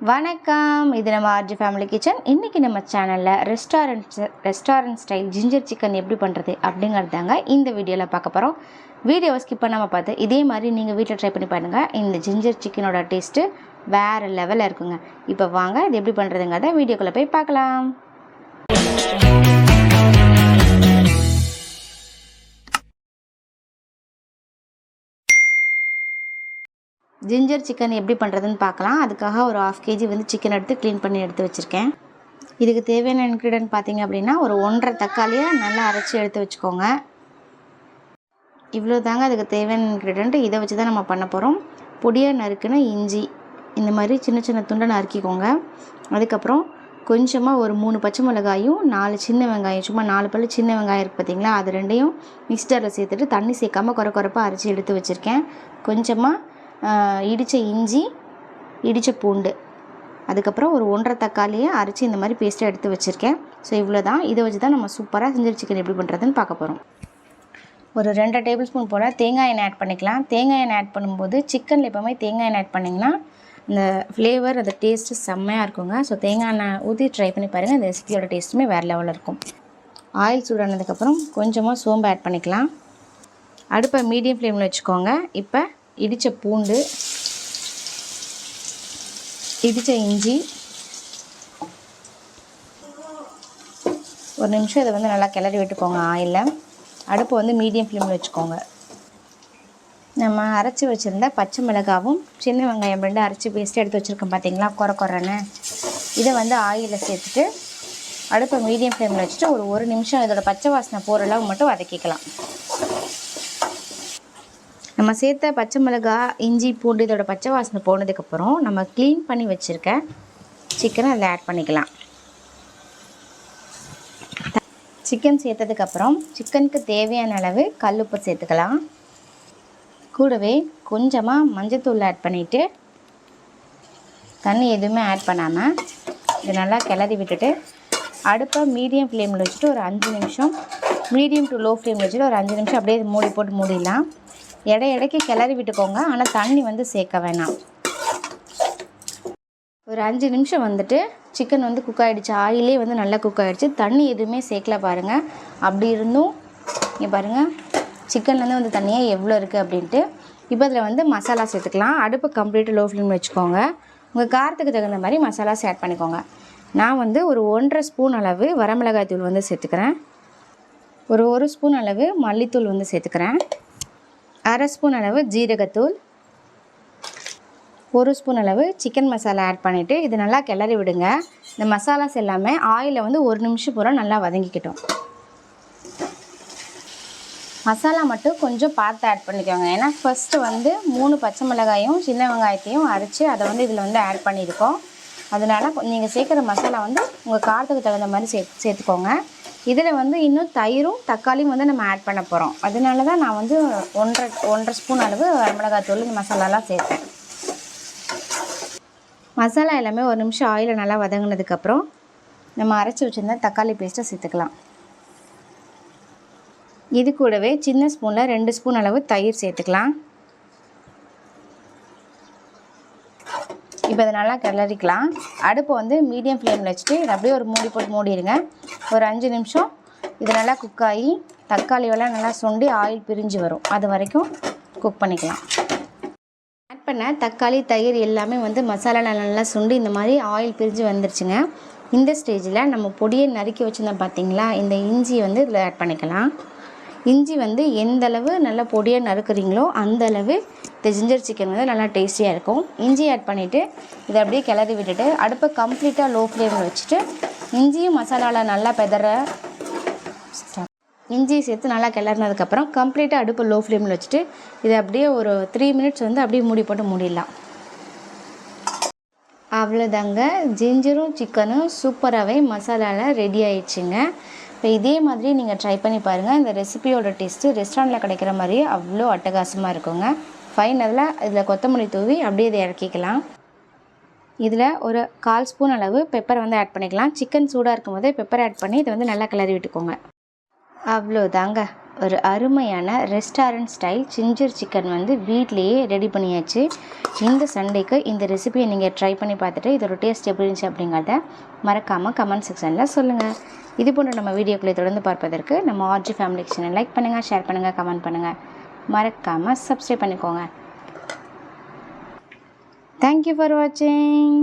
வணக்கம். இது நம்ம ஆர்ஜி ஃபேமிலி கிச்சன் இன்றைக்கி நம்ம சேனலில் restaurant restaurant style ginger chicken எப்படி பண்ணுறது அப்படிங்கிறதாங்க இந்த வீடியோவில் பார்க்க போகிறோம் வீடியோவை ஸ்கிப் பண்ணாமல் பார்த்து இதே மாதிரி நீங்கள் வீட்டில் ட்ரை பண்ணி பாருங்கள் இந்த ஜிஞ்சர் சிக்கனோட டேஸ்ட்டு வேறு லெவலில் இருக்குங்க. இப்போ வாங்க இது எப்படி பண்ணுறதுங்கிறத வீடியோக்குள்ளே போய் பார்க்கலாம். ஜிஞ்சர் சிக்கன் எப்படி பண்ணுறதுன்னு பார்க்கலாம். அதுக்காக ஒரு ஆஃப் கேஜி வந்து சிக்கன் எடுத்து க்ளீன் பண்ணி எடுத்து வச்சுருக்கேன். இதுக்கு தேவையான இன்க்ரீடியன்ட் பார்த்தீங்க அப்படின்னா ஒரு ஒன்றரை தக்காளியை நல்லா அரைச்சி எடுத்து வச்சுக்கோங்க. இவ்வளோ தாங்க அதுக்கு தேவையான இன்க்ரீடியன்ட் இதை வச்சு தான் நம்ம பண்ண போகிறோம் பொடியாக நறுக்குன இஞ்சி இந்த மாதிரி சின்ன சின்ன துண்டை நறுக்கிக்கோங்க. அதுக்கப்புறம் கொஞ்சமாக ஒரு மூணு பச்சை மிளகாயும் நாலு சின்ன வெங்காயம் சும்மா நாலு பல்லு சின்ன வெங்காயம் இருக்குது பார்த்தீங்களா அது ரெண்டையும் மிக்ஸ்டரில் சேர்த்துட்டு தண்ணி சேர்க்காமல் குறை குறைப்பாக அரைச்சி எடுத்து வச்சுருக்கேன். கொஞ்சமாக இடித்த இஞ்சி இடித்த பூண்டு. அதுக்கப்புறம் ஒரு ஒன்றரை தக்காளியை அரைச்சி இந்த மாதிரி பேஸ்ட்டாக எடுத்து வச்சுருக்கேன். ஸோ இவ்வளோ தான் இதை வச்சு தான் நம்ம சூப்பராக செஞ்சு சிக்கன் எப்படி பண்ணுறதுன்னு பார்க்க போகிறோம் ஒரு ரெண்டு டேபிள் ஸ்பூன் போல் தேங்காய் எண்ணெய் ஆட் பண்ணிக்கலாம். தேங்காய் எண்ணெய் ஆட் பண்ணும்போது சிக்கனில் எப்போவுமே தேங்காய் எண்ணெய் ஆட் பண்ணிங்கன்னா இந்த ஃப்ளேவர் அந்த டேஸ்ட்டு செம்மையாக இருக்குங்க. ஸோ தேங்காய் எண்ணெய் ஊற்றி ட்ரை பண்ணி பாருங்கள் இந்த ரெசிபியோட டேஸ்ட்டுமே வேறு லெவலில் இருக்கும். ஆயில் சூடானதுக்கப்புறம் கொஞ்சமாக சோம்பு ஆட் பண்ணிக்கலாம். அடுப்பை மீடியம் ஃப்ளேமில் வச்சுக்கோங்க. இப்போ இடித்த பூண்டு இடித்த இஞ்சி. ஒரு நிமிஷம் இதை வந்து நல்லா கிளறி விட்டுக்கோங்க ஆயிலில். அடுப்பை வந்து மீடியம் ஃப்ளேமில் வச்சுக்கோங்க. நம்ம அரைச்சி வச்சுருந்த பச்சை மிளகாவும் சின்ன வெங்காயம் ரெண்டு அரைச்சி பேஸ்ட்டு எடுத்து வச்சுருக்கோம் பார்த்தீங்களா குறை குறைன்னு இதை வந்து ஆயிலில் சேர்த்துட்டு அடுப்பை மீடியம் ஃப்ளேமில் வச்சுட்டு ஒரு ஒரு நிமிஷம் இதோட பச்சை வாசனை போகிற அளவு மட்டும் வதக்கிக்கலாம். நம்ம சேர்த்த பச்சை மிளகா இஞ்சி பூண்டு இதோட பச்சை வாசனை போனதுக்கப்புறம் நம்ம க்ளீன் பண்ணி வச்சுருக்க சிக்கனை அதில் ஆட் பண்ணிக்கலாம். சிக்கன் சேர்த்ததுக்கப்புறம் சிக்கனுக்கு தேவையான அளவு கல் உப்பு சேர்த்துக்கலாம். கூடவே கொஞ்சமாக மஞ்சத்தூள் ஆட் பண்ணிவிட்டு தண்ணி எதுவுமே ஆட் பண்ணாமல் இது நல்லா கிளறி விட்டுட்டு அடுப்பை மீடியம் ஃப்ளேமில் வச்சுட்டு ஒரு அஞ்சு நிமிஷம் மீடியம் டு லோ ஃப்ளேமில் வச்சுட்டு ஒரு அஞ்சு நிமிஷம் அப்படியே மூடி போட்டு மூடிடலாம். எடை எடைக்கு கிளறி விட்டுக்கோங்க. ஆனால் தண்ணி வந்து சேர்க்க வேணாம். ஒரு அஞ்சு நிமிஷம் வந்துட்டு சிக்கன் வந்து குக் ஆகிடுச்சு ஆயிலே வந்து நல்லா குக் ஆகிடுச்சு தண்ணி எதுவுமே சேர்க்கல பாருங்கள் அப்படி இருந்தும் இங்கே பாருங்கள் சிக்கன்லேருந்து வந்து தண்ணியாக எவ்வளோ இருக்குது அப்படின்ட்டு இப்போ அதில் வந்து மசாலா சேர்த்துக்கலாம். அடுப்பு கம்ப்ளீட்டாக லோ ஃப்ளேம் வச்சுக்கோங்க. உங்கள் காரத்துக்கு தகுந்த மாதிரி மசாலாஸ் ஆட் பண்ணிக்கோங்க. நான் வந்து ஒரு ஒன்றரை ஸ்பூன் அளவு வரமிளகாய் தூள் வந்து சேர்த்துக்கிறேன். ஒரு ஒரு ஸ்பூன் அளவு மல்லித்தூள் வந்து சேர்த்துக்கிறேன். அரை ஸ்பூன் அளவு ஜீரகத்தூள் ஒரு ஸ்பூன் அளவு சிக்கன் மசாலா ஆட் பண்ணிவிட்டு இது நல்லா கிளறி விடுங்க. இந்த மசாலாஸ் எல்லாமே ஆயிலில் வந்து ஒரு நிமிஷம் பூரா நல்லா வதங்கிக்கிட்டோம். மசாலா மட்டும் கொஞ்சம் பார்த்து ஆட் பண்ணிக்கோங்க. ஏன்னா ஃபஸ்ட்டு வந்து மூணு பச்சை மிளகாயும் சின்ன வெங்காயத்தையும் அரைச்சி அதை வந்து இதில் வந்து ஆட் பண்ணியிருக்கோம். அதனால் நீங்கள் சேர்க்குற மசாலா வந்து உங்கள் காரத்துக்கு தகுந்த மாதிரி சே சேர்த்துக்கோங்க. இதில் வந்து இன்னும் தயிரும் தக்காளியும் வந்து நம்ம ஆட் பண்ண போகிறோம் அதனால தான் நான் வந்து ஒன்றரை ஒன்றரை ஸ்பூன் அளவு வரமிளகாத்தூள் இந்த மசாலாலாம் சேர்த்தேன். மசாலா எல்லாமே ஒரு நிமிஷம் ஆயிலில் நல்லா வதங்கினதுக்கப்புறம் நம்ம அரைச்சி வச்சுருந்த தக்காளி பேஸ்ட்டை சேர்த்துக்கலாம். இது கூடவே சின்ன ஸ்பூனில் ரெண்டு ஸ்பூன் அளவு தயிர் சேர்த்துக்கலாம். இப்போ இதை நல்லா கிளறிக்கலாம். அடுப்பை வந்து மீடியம் ஃப்ளேமில் வச்சுட்டு இதை அப்படியே ஒரு மூடி போட்டு மூடிடுங்க. ஒரு அஞ்சு நிமிஷம். இது நல்லா குக் ஆகி தக்காளி எல்லாம் நல்லா சுண்டி ஆயில் பிரிஞ்சு வரும். அது வரைக்கும் குக் பண்ணிக்கலாம். ஆட் பண்ண தக்காளி தயிர் எல்லாமே வந்து மசாலா நல்லா சுண்டி இந்த மாதிரி ஆயில் பிரிஞ்சு வந்துருச்சுங்க. இந்த ஸ்டேஜில் நம்ம பொடியை நறுக்கி வச்சுருந்தோம் பார்த்தீங்களா இந்த இஞ்சி வந்து இதில் ஆட் பண்ணிக்கலாம். இஞ்சி வந்து எந்த அளவு நல்லா பொடியாக நறுக்குறீங்களோ அந்த அளவு இந்த ஜிஞ்சர் சிக்கன் வந்து நல்லா டேஸ்டியாக இருக்கும். இஞ்சி ஆட் பண்ணிவிட்டு இதை அப்படியே கிளறி விட்டுட்டு அடுப்பை கம்ப்ளீட்டாக லோ ஃப்ளேமில் வச்சுட்டு இஞ்சியும் மசாலாவில் நல்லா பெதற இஞ்சி சேர்த்து நல்லா கிளறினதுக்கப்புறம் கம்ப்ளீட்டாக அடுப்பை லோ ஃப்ளேமில் வச்சுட்டு இதை அப்படியே ஒரு த்ரீ மினிட்ஸ் வந்து அப்படியே மூடி போட்டு மூடிடலாம். அவ்வளோதாங்க ஜிஞ்சரும் சிக்கனும் சூப்பராகவே மசாலாவில் ரெடி ஆயிடுச்சுங்க. இப்போ இதே மாதிரி நீங்கள் ட்ரை பண்ணி பாருங்கள் இந்த ரெசிபியோட டேஸ்ட்டு ரெஸ்டாரண்ட்டில் கிடைக்கிற மாதிரியே அவ்வளோ அட்டகாசமாக இருக்குங்க. ஃபைனலில் இதில் கொத்தமல்லி தூவி அப்படியே இதை இறக்கிக்கலாம். இதில் ஒரு கால் ஸ்பூன் அளவு பெப்பர் வந்து ஆட் பண்ணிக்கலாம். சிக்கன் சூடாக இருக்கும் போதே பெப்பர் ஆட் பண்ணி இதை வந்து நல்லா கிளறி விட்டுக்கோங்க. அவ்வளோதாங்க ஒரு அருமையான ரெஸ்டாரண்ட் ஸ்டைல் சிஞ்சர் சிக்கன் வந்து வீட்லேயே ரெடி பண்ணியாச்சு. இந்த சண்டேக்கு இந்த ரெசிபியை நீங்கள் ட்ரை பண்ணி பார்த்துட்டு இதோட டேஸ்ட் எப்படி இருந்துச்சு அப்படிங்கிறத மறக்காமல் கமெண்ட் செக்ஷனில் சொல்லுங்கள் இது போன்ற நம்ம வீடியோக்களை தொடர்ந்து பார்ப்பதற்கு நம்ம ஆர்ஜி ஃபேமிலி கிச்சனை லைக் பண்ணுங்கள் ஷேர் பண்ணுங்கள் கமெண்ட் பண்ணுங்கள் மறக்காமல் சப்ஸ்கிரைப் பண்ணிக்கோங்க. தேங்க்யூ ஃபார் வாட்சிங்